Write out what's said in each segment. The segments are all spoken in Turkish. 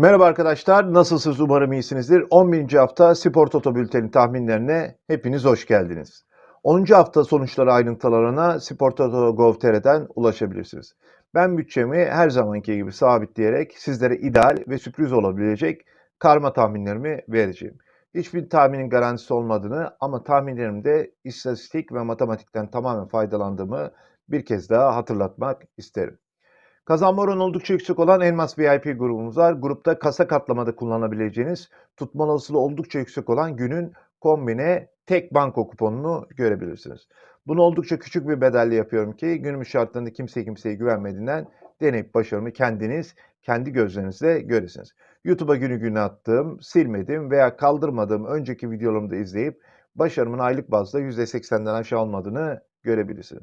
Merhaba arkadaşlar, nasılsınız? Umarım iyisinizdir. 11. hafta Spor Toto Bülteni tahminlerine hepiniz hoş geldiniz. 10. hafta sonuçları ayrıntılarına Spor Toto Gov.tr'den ulaşabilirsiniz. Ben bütçemi her zamanki gibi sabitleyerek sizlere ideal ve sürpriz olabilecek karma tahminlerimi vereceğim. Hiçbir tahminin garantisi olmadığını ama tahminlerimde istatistik ve matematikten tamamen faydalandığımı bir kez daha hatırlatmak isterim. Kazanma oranı oldukça yüksek olan Elmas VIP grubumuz var. Grupta kasa katlamada kullanabileceğiniz tutma olasılığı oldukça yüksek olan günün kombine tek banko kuponunu görebilirsiniz. Bunu oldukça küçük bir bedelle yapıyorum ki günümüz şartlarında kimse kimseye güvenmediğinden deneyip başarımı kendiniz kendi gözlerinizle göresiniz. YouTube'a günü günü attığım, silmediğim veya kaldırmadığım önceki videolarımı da izleyip başarımın aylık bazda %80'den aşağı olmadığını görebilirsiniz.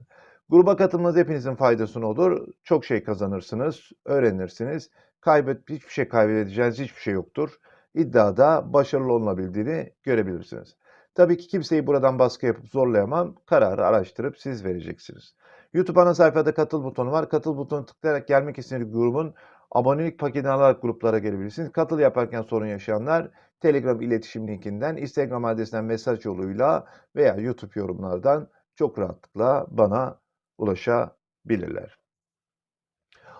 Gruba katılmanız hepinizin faydasına olur. Çok şey kazanırsınız, öğrenirsiniz. Kaybet, hiçbir şey kaybedeceğiniz hiçbir şey yoktur. İddiada başarılı olunabildiğini görebilirsiniz. Tabii ki kimseyi buradan baskı yapıp zorlayamam. Kararı araştırıp siz vereceksiniz. YouTube ana sayfada katıl butonu var. Katıl butonu tıklayarak gelmek istediğiniz grubun abonelik paketini alarak gruplara gelebilirsiniz. Katıl yaparken sorun yaşayanlar Telegram iletişim linkinden, Instagram adresinden mesaj yoluyla veya YouTube yorumlardan çok rahatlıkla bana ulaşabilirler.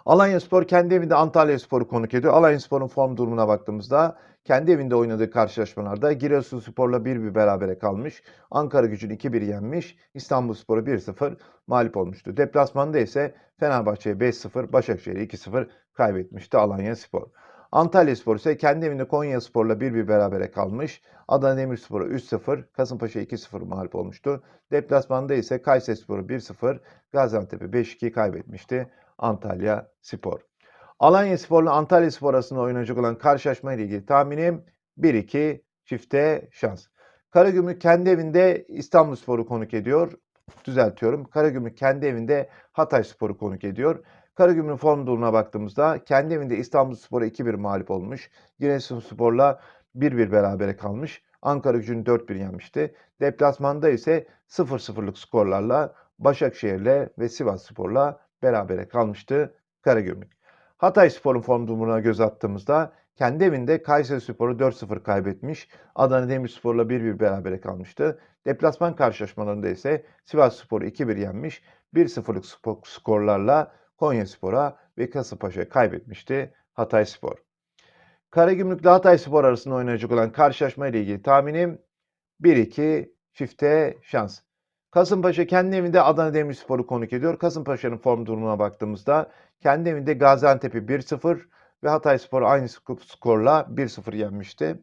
Alanya Spor kendi evinde Antalya Spor'u konuk ediyor. Alanya Spor'un form durumuna baktığımızda kendi evinde oynadığı karşılaşmalarda Giresunspor'la 1-1 berabere kalmış. Ankara gücünü 2-1 yenmiş. İstanbul Spor'u 1-0 mağlup olmuştu. Deplasmanda ise Fenerbahçe'ye 5-0, Başakşehir'e 2-0 kaybetmişti Alanya Spor. Antalya Spor ise kendi evinde Konya Spor'la 1-1 berabere kalmış. Adana Demirspor'a 3-0, Kasımpaşa 2-0 mağlup olmuştu. Deplasmanda ise Kayseri Spor'u 1-0, Gaziantep'e 5-2 kaybetmişti Antalya Spor. Alanya Spor'la Antalya Spor arasında oynanacak olan karşılaşma ile ilgili tahminim 1-2 çifte şans. Karagümrük kendi evinde İstanbul Spor'u konuk ediyor. Düzeltiyorum. Karagümrük kendi evinde Hatay Spor'u konuk ediyor. Karagümrük form durumuna baktığımızda kendi evinde İstanbul Spor'a 2-1 mağlup olmuş. Giresunspor'la 1-1 berabere kalmış. Ankara gücünü 4-1 yenmişti. Deplasmanda ise 0-0'lık skorlarla Başakşehir'le ve Sivas Spor'la berabere kalmıştı Karagümrük. Hatay Spor'un form durumuna göz attığımızda kendi evinde Kayseri Spor'u 4-0 kaybetmiş. Adana Demirspor'la 1-1 berabere kalmıştı. Deplasman karşılaşmalarında ise Sivas Spor'u 2-1 yenmiş. 1-0'lık skorlarla Konya Spor'a ve Kasımpaşa'ya kaybetmişti Hatay Spor. Karagümrük ile Hatay Spor arasında oynanacak olan karşılaşma ile ilgili tahminim 1-2 çifte şans. Kasımpaşa kendi evinde Adana Demirspor'u konuk ediyor. Kasımpaşa'nın form durumuna baktığımızda kendi evinde Gaziantep'i 1-0 ve Hatay Spor aynı skorla 1-0 yenmişti.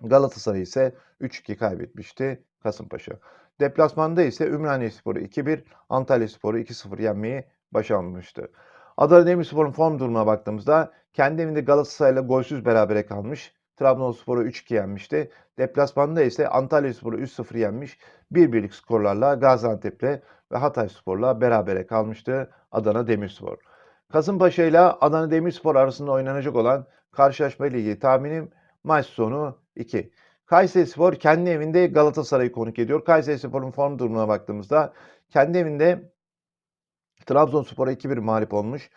Galatasaray ise 3-2 kaybetmişti Kasımpaşa. Deplasmanda ise Ümraniye Sporu 2-1, Antalya Sporu 2-0 yenmeyi başarmıştı. Adana Demirspor'un form durumuna baktığımızda kendi evinde Galatasaray'la golsüz berabere kalmış. Trabzonspor'u 3-2 yenmişti. Deplasmanda ise Antalya Spor'u 3-0 yenmiş. 1-1'lik skorlarla Gaziantep'le ve Hatay Spor'la berabere kalmıştı Adana Demirspor. Kasımpaşa ile Adana Demirspor arasında oynanacak olan karşılaşma ile ilgili tahminim maç sonu 2. Kayseri Spor kendi evinde Galatasaray'ı konuk ediyor. Kayseri Spor'un form durumuna baktığımızda kendi evinde Trabzonspor'a 2-1 mağlup olmuş.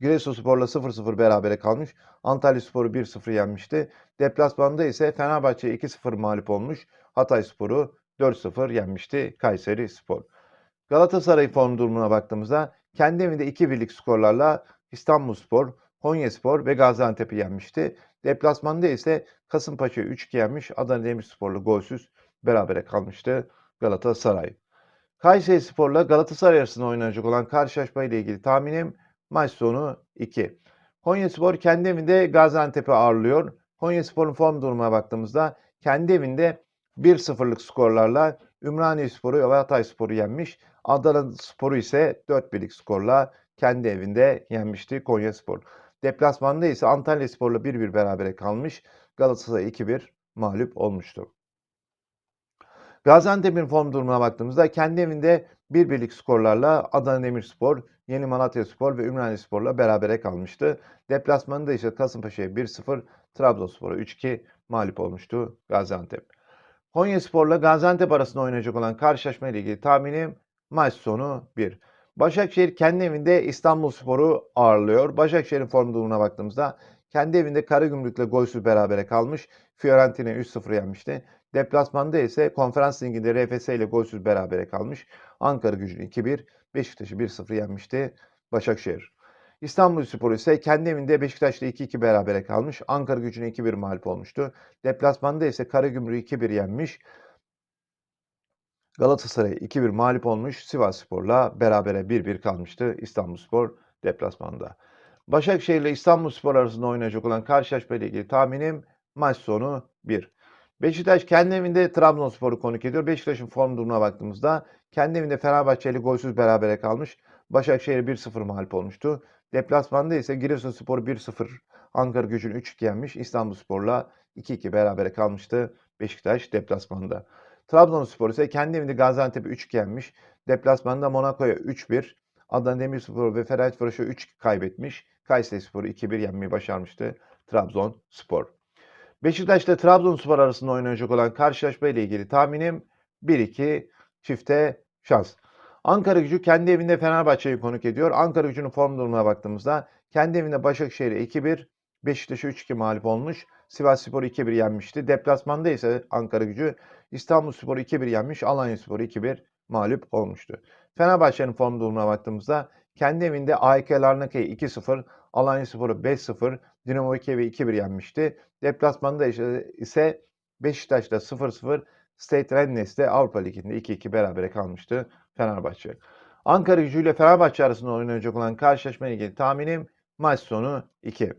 Giresunspor'la 0-0 berabere kalmış. Antalya Spor'u 1-0 yenmişti. Deplasmanda ise Fenerbahçe 2-0 mağlup olmuş. Hatay Spor'u 4-0 yenmişti Kayseri Spor. Galatasaray form durumuna baktığımızda kendi evinde 2-1'lik skorlarla İstanbul Spor, Konya Spor ve Gaziantep'i yenmişti. Deplasmanda ise Kasımpaşa 3-2 yenmiş. Adana Demirspor'la golsüz berabere kalmıştı Galatasaray. Kayseri Spor'la Galatasaray arasında oynanacak olan karşılaşma ile ilgili tahminim maç sonu 2. Konya Spor kendi evinde Gaziantep'i ağırlıyor. Konya Spor'un form durumuna baktığımızda kendi evinde 1-0'lık skorlarla Ümraniye Sporu ve Hatay Sporu yenmiş. Adana Sporu ise 4-1'lik skorla kendi evinde yenmişti Konya Spor. Deplasmanda ise Antalya Spor'la 1-1 berabere kalmış. Galatasaray 2-1 mağlup olmuştu. Gaziantep'in form durumuna baktığımızda kendi evinde bir birlik skorlarla Adana Demirspor, Yeni Malatya Spor ve Ümraniye Spor'la berabere kalmıştı. Deplasmanında ise Kasımpaşa'ya 1-0, Trabzonspor'a 3-2 mağlup olmuştu Gaziantep. Konya Spor'la Gaziantep arasında oynayacak olan karşılaşma ile ilgili tahminim maç sonu 1. Başakşehir kendi evinde İstanbul Spor'u ağırlıyor. Başakşehir'in form durumuna baktığımızda kendi evinde Karagümrük'le golsüz berabere kalmış. Fiorentina 3-0 yenmişti. Deplasmanda ise Konferans Ligi'nde RFS ile golsüz berabere kalmış. Ankara gücünü 2-1, Beşiktaş'ı 1-0 yenmişti Başakşehir. İstanbulspor ise kendi evinde Beşiktaş'la 2-2 berabere kalmış. Ankara gücüne 2-1 mağlup olmuştu. Deplasmanda ise Karagümrük'ü 2-1 yenmiş. Galatasaray 2-1 mağlup olmuş. Sivasspor'la berabere 1-1 kalmıştı İstanbulspor deplasmanda. Başakşehir ile İstanbulspor arasında oynayacak olan karşılaşma ile ilgili tahminim maç sonu 1. Beşiktaş kendi evinde Trabzonspor'u konuk ediyor. Beşiktaş'ın form durumuna baktığımızda kendi evinde Fenerbahçe ile golsüz berabere kalmış. Başakşehir 1-0 mağlup olmuştu. Deplasmanda ise Giresunspor 1-0 Ankara gücünü 3-2 yenmiş. İstanbulspor'la 2-2 berabere kalmıştı Beşiktaş deplasmanda. Trabzonspor ise kendi evinde Gaziantep'i 3-2 yenmiş. Deplasmanda Monaco'ya 3-1. Adana Demirspor ve Fenerbahçe 3 kaybetmiş. Kayserispor'u 2-1 yenmeyi başarmıştı Trabzonspor. Beşiktaş ile Trabzonspor arasında oynanacak olan karşılaşma ile ilgili tahminim 1-2 çifte şans. Ankara gücü kendi evinde Fenerbahçe'yi konuk ediyor. Ankara gücünün form durumuna baktığımızda kendi evinde Başakşehir'e 2-1, Beşiktaş'a 3-2 mağlup olmuş. Sivas Spor'u 2-1 yenmişti. Deplasmanda ise Ankara gücü İstanbul Spor'u 2-1 yenmiş. Alanya Spor'u 2-1 mağlup olmuştu. Fenerbahçe'nin form durumuna baktığımızda kendi evinde AEK Larnaka'yı 2-0, Alanya Spor'u 5-0, Dinamo Kiev'i 2-1 yenmişti. Deplasmanda ise Beşiktaş'ta 0-0, State Rennes'te Avrupa Ligi'nde 2-2 berabere kalmıştı Fenerbahçe. Ankara gücü Fenerbahçe arasında oynanacak olan karşılaşma ile ilgili tahminim maç sonu 2.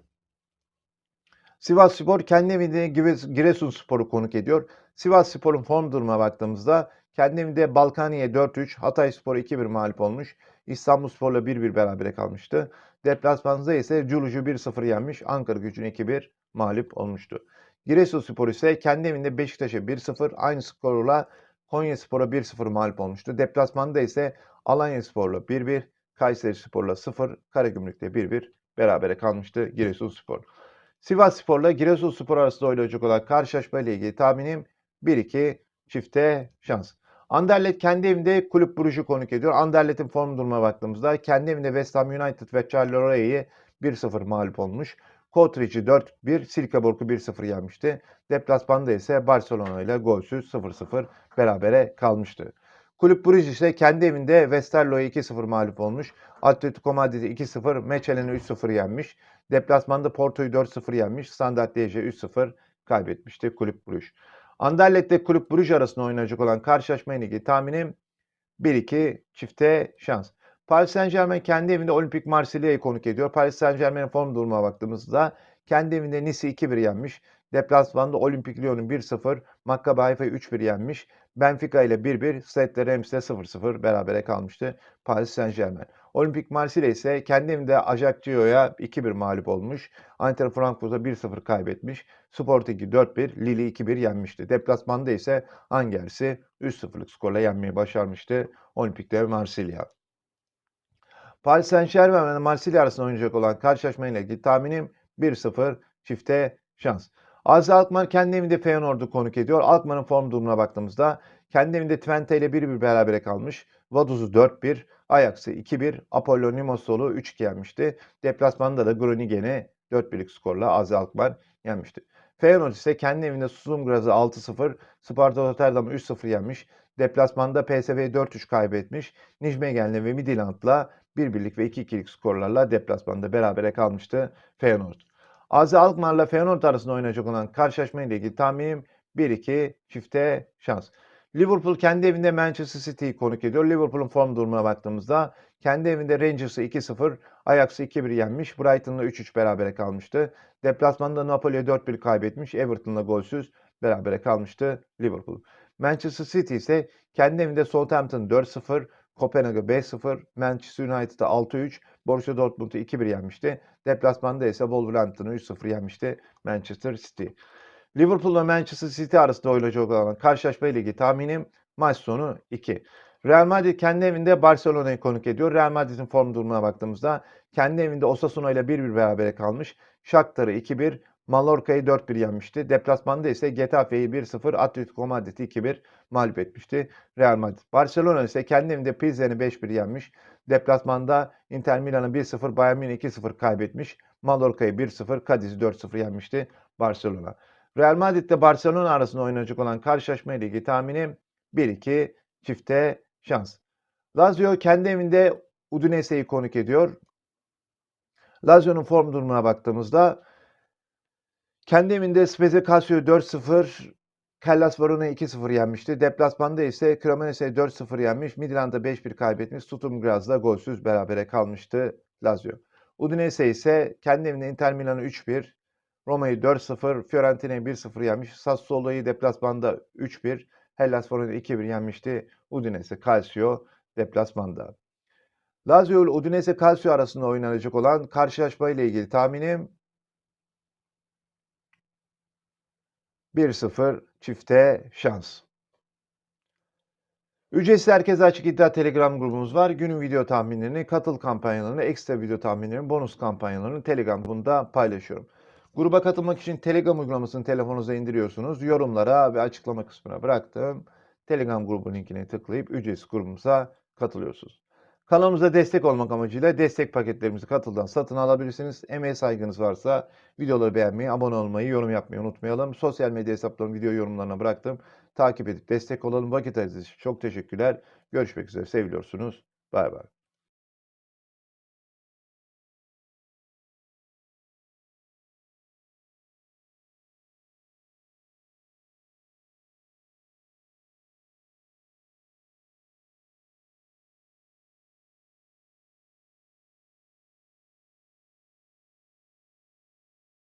Sivas Spor kendi evinde Giresun Spor'u konuk ediyor. Sivas Spor'un form durumuna baktığımızda kendi evinde Balkaniye 4-3, Hatay Spor 2-1 mağlup olmuş. İstanbul Spor'la 1-1 berabere kalmıştı. Deplasmanda ise Culuc'u 1-0 yenmiş. Ankara gücünü 2-1 mağlup olmuştu. Giresunspor ise kendi evinde Beşiktaş'a 1-0 aynı skorla Konya Spor'a 1-0 mağlup olmuştu. Deplasmanda ise Alanya Spor'la 1-1, Kayseri Spor'la 0, Karagümrük'te 1-1 berabere kalmıştı Giresunspor. Sivas Spor'la Giresunspor arasında oynayacak olan karşılaşma ile ilgili tahminim 1-2 çifte şans. Anderlet kendi evinde Kulüp Brugge'u konuk ediyor. Anderlet'in form durumuna baktığımızda kendi evinde West Ham United ve Charleroi 1-0 mağlup olmuş. Kotrich'i 4-1, Silkeborg'u 1-0 yenmişti. Deplasmanda ise Barcelona ile golsüz 0-0 berabere kalmıştı. Kulüp Brugge ise kendi evinde Westerlo'ya 2-0 mağlup olmuş. Atletico Madrid'i 2-0, Mechelen'i 3-0 yenmiş. Deplasmanda Porto'yu 4-0 yenmiş. Standard Liège'e 3-0 kaybetmişti Kulüp Brugge. Anderlecht ile Kulüp Brugge arasında oynayacak olan karşılaşma ilgili tahminim 1-2 çifte şans. Paris Saint Germain kendi evinde Olimpik Marsilya'yı konuk ediyor. Paris Saint Germain'in form durumuna baktığımızda kendi evinde Nice'i 2-1 yenmiş. Deplasmanda Olimpik Lyon'u 1-0, Maccabi Haifa'yı 3-1 yenmiş. Benfica ile 1-1, Stade Reimms'te 0-0 berabere kalmıştı Paris Saint Germain. Olimpik Marsilya ise kendi evinde Ajaccio'ya 2-1 mağlup olmuş. Eintracht Frankfurt'a 1-0 kaybetmiş. Sporting'i 4-1, Lille'i 2-1 yenmişti. Deplasmanda ise Angers'i 3-0'lık skorla yenmeyi başarmıştı Olimpik'te Marsilya. Paris Saint Germain ve Marsilya arasında oynayacak olan karşılaşma ile ilgili tahminim 1-0 çifte şans. Azi Alkmaar kendi evinde Feyenoord'u konuk ediyor. Alkmaar'ın form durumuna baktığımızda kendi evinde Twente ile 1-1 berabere kalmış. Vaduz'u 4-1, Ajax'ı 2-1, Apollo Limassol'u 3-2 yenmişti. Deplasmanda da Groningen'i 4-1'lik skorla Azi Alkmaar yenmişti. Feyenoord ise kendi evinde Suzumgraz'ı 6-0, Sparta Rotterdam'ı 3-0 yenmiş. Deplasmanda PSV'yi 4-3 kaybetmiş. Nijmegen'le ve Midtjylland'la 1-1'lik ve 2-2'lik skorlarla deplasmanda berabere kalmıştı Feyenoord. Azi Alkmaar'la Feyenoord arasında oynayacak olan karşılaşma ile ilgili tahminim 1-2 çifte şans. Liverpool kendi evinde Manchester City'yi konuk ediyor. Liverpool'un form durumuna baktığımızda kendi evinde Rangers'ı 2-0, Ajax'ı 2-1 yenmiş. Brighton'la 3-3 berabere kalmıştı. Deplasmanda Napoli'ye 4-1 kaybetmiş. Everton'la golsüz berabere kalmıştı Liverpool. Manchester City ise kendi evinde Southampton 4-0, Kopenhag'ı 5-0, Manchester United'ı 6-3, Borussia Dortmund'u 2-1 yenmişti. Deplasmanda ise Wolverhampton'ı 3-0 yenmişti Manchester City. Liverpool ve Manchester City arasında oynayacak olan karşılaşma ile ilgili tahminim maç sonu 2. Real Madrid kendi evinde Barcelona'yı konuk ediyor. Real Madrid'in form durumuna baktığımızda kendi evinde Osasuna ile 1-1 berabere kalmış. Shakhtar'ı 2-1, Mallorca'yı 4-1 yenmişti. Deplasmanda ise Getafe'yi 1-0, Atletico Madrid'i 2-1 mağlup etmişti Real Madrid. Barcelona ise kendi evinde Pilsen'i 5-1 yenmiş. Deplasmanda Inter Milan'ı 1-0, Bayern Münih 2-0 kaybetmiş. Mallorca'yı 1-0, Cadiz'i 4-0 yenmişti Barcelona. Real Madrid Barcelona arasında oynanacak olan karşılaşma ile ilgili tahminim 1-2 çifte şans. Lazio kendi evinde Udinese'yi konuk ediyor. Lazio'nun form durumuna baktığımızda kendi evinde Spezia Calcio'yu 4-0, Hellas Verona'yı 2-0 yenmişti. Deplasmanda ise Cremonese'yi 4-0 yenmiş. Midland'da 5-1 kaybetmiş. Sturm Graz'da golsüz berabere kalmıştı Lazio. Udinese ise kendi evinde Inter Milan'ı 3-1, Roma'yı 4-0, Fiorentina'yı 1-0 yenmiş. Sassuolo'yu deplasmanda 3-1, Hellas Verona'yı 2-1 yenmişti. Udinese Calcio deplasmanda. Lazio ile Udinese Calcio arasında oynanacak olan karşılaşma ile ilgili tahminim 1-0 çifte şans. Ücretsiz herkese açık iddia Telegram grubumuz var. Günün video tahminlerini, katıl kampanyalarını, ekstra video tahminlerini, bonus kampanyalarını Telegram grubunda paylaşıyorum. Gruba katılmak için Telegram uygulamasını telefonunuza indiriyorsunuz. Yorumlara ve açıklama kısmına bıraktım. Telegram grubu linkine tıklayıp ücretsiz grubumuza katılıyorsunuz. Kanalımıza destek olmak amacıyla destek paketlerimizi katıldan satın alabilirsiniz. Emeğe saygınız varsa videoları beğenmeyi, abone olmayı, yorum yapmayı unutmayalım. Sosyal medya hesaplarımı video yorumlarına bıraktım. Takip edip destek olalım. Vakit ayırdığınız için çok teşekkürler. Görüşmek üzere. Seviliyorsunuz. Bay bay.